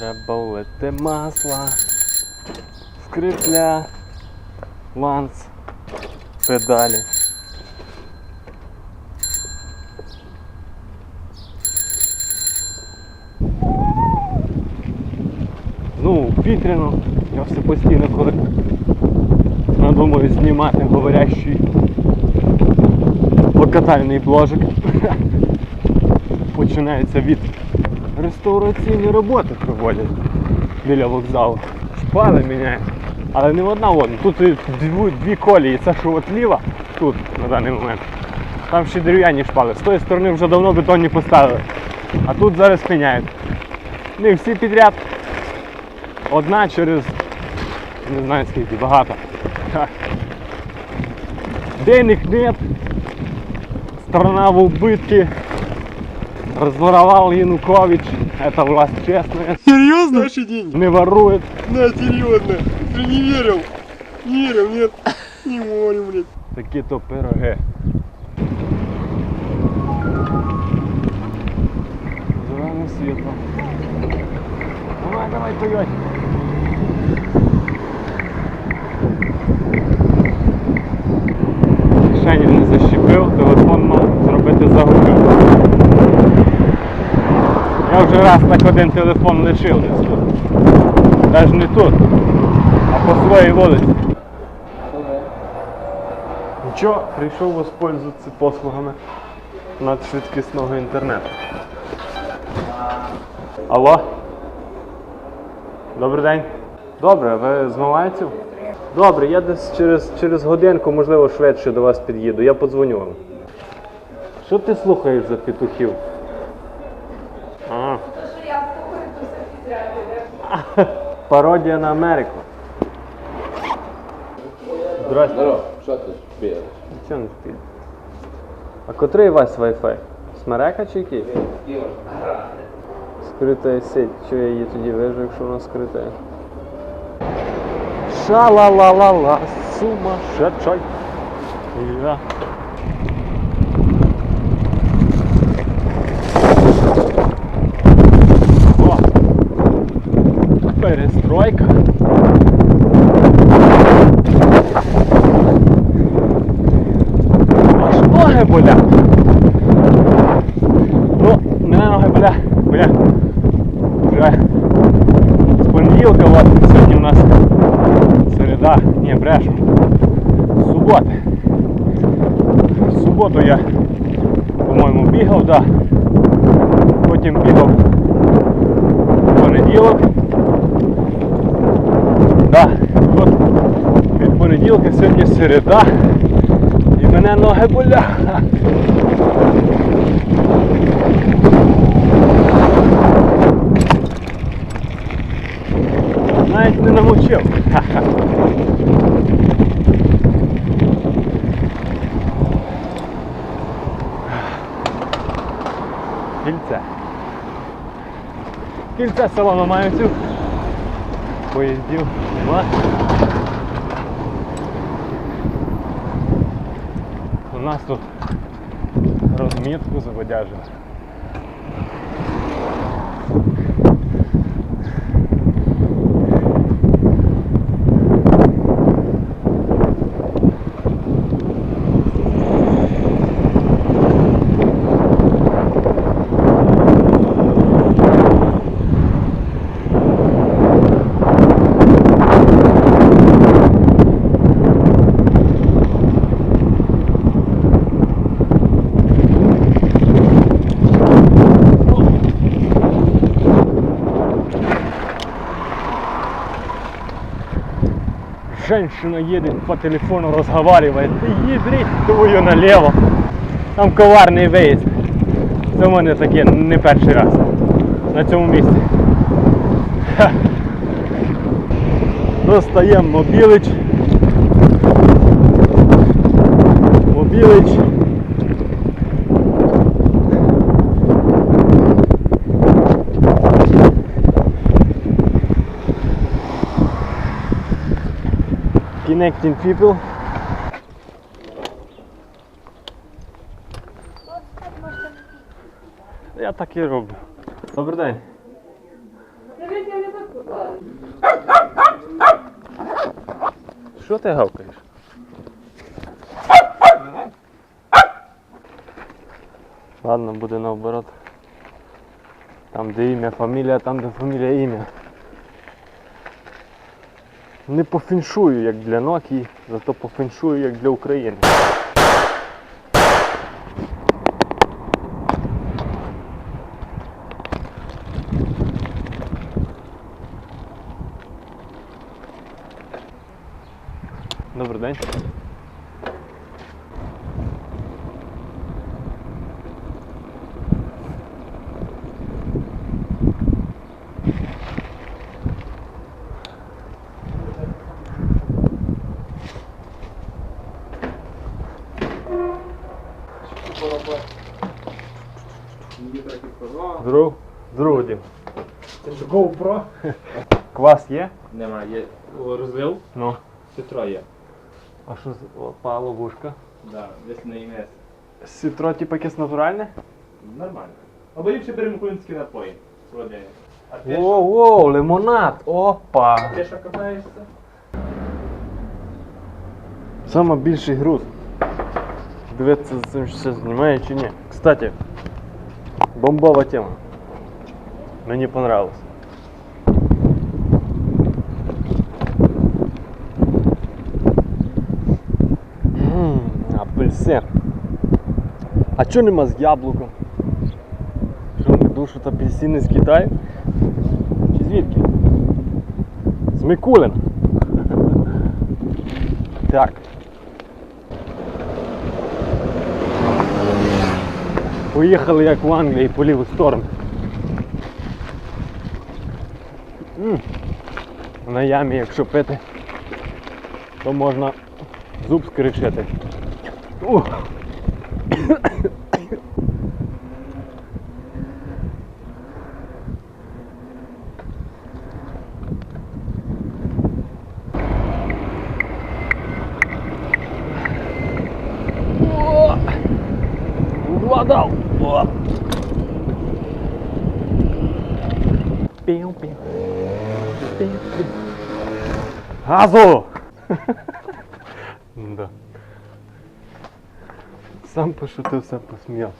Треба влити масла, скрипля, ланц, педалі. Ну, вітряно, я все постійно коли надумаю знімати говорящий покатальний бложик. Починається від реставраційні роботи проводять біля вокзалу. Шпали міняють. Але не одна одна. Тут дві, дві колії. Це що от ліва, тут на даний момент. Там ще дерев'яні шпали. З тої сторони вже давно бетонні поставили. А тут зараз міняють. Не всі підряд. Одна через не знаю скільки, багато. Ха. Денег нет. Страна в убытке. Разворовал Янукович. Это власть честная. Серьезно? Наши деньги. Не ворует. На, серьезно. Ты не верил? Не верил, нет. Не молим, блядь. Такі то пироги. Зелене світло. Давай, давай, Тойоть. Кишені не защепив, телефон мав раз так один телефон лишив десь тут. Навіть не тут, а по своїй вулиці. Нічого, прийшов воспользуватися послугами надшвидкісного інтернету. Алло? Добрий день. Добре, ви з Малайців? Добре, я десь через, через годинку, можливо, швидше до вас під'їду. Я подзвоню вам. Що ти слухаєш за петухів? Пародія на Америку. Здрасте. Здорово, що ти бігаєш? Чого не спіль? А котрий у вас Wi-Fi? Смерека чи який? Скрита сеть. Що я її тоді вижу, якщо вона скрита? Ша-ла-ла-ла-ла, сумасшедший. Я. О! Перестройка. Аж ноги болять. Ну, мене ноги болять. болять. Вже з понеділка, от, сьогодні у нас середа, ні, брешу. Субота. В суботу я, по-моєму, бігав, да. Потім бігав понеділок. Да. От від понеділка сьогодні середа. І мене ноги болять. Навіть не намочив. Кільце. Кільце село Мамаївців. Поїздів. Два. У нас тут розмітку заводяжили. Женщина едет по телефону, разговаривает. Ты їдріть твою налево. Там коварний виїзд. Це в мене таке не перший раз на цьому місці. Ха. Достаємо мобілич. Мобілич. Connecting people. Я так і роблю. Добрий день. Що ти гавкаєш? Ладно, буде наоборот. Там де ім'я, фамілія, там де фамілія ім'я. Не по фіншую, як для Nokia, зато по фіншую, як для України. Добрий день. Здорово, Дім. Це ж GoPro? Квас є? Немає. Розлив? Ну. Ситро є. А що з опа, ловушка? Да, десь на ім'я. Сітро, типу, якесь натуральне? Нормально. Або ліпше беремо українські напої. Солодені. А ти що? Воу, воу, лимонад, опа. Ти що катаєшся? Саме більший груз. Дивиться за цим все знімає чи ні. Кстати, бомбова тема. Мені понравилось. М, Апельсин. А чого нема з яблуком? Що не душать апельсини з Китаю? Чи звідки? З Микулин. Так. Поїхали як в Англії по ліву сторону. М. На ямі, якщо пити, то можна зуб скришити. Ух. О! Два дал. О! Пиу, пиу. Пиу, пиу. Газу! да. Сам пошутив, сам посміявся.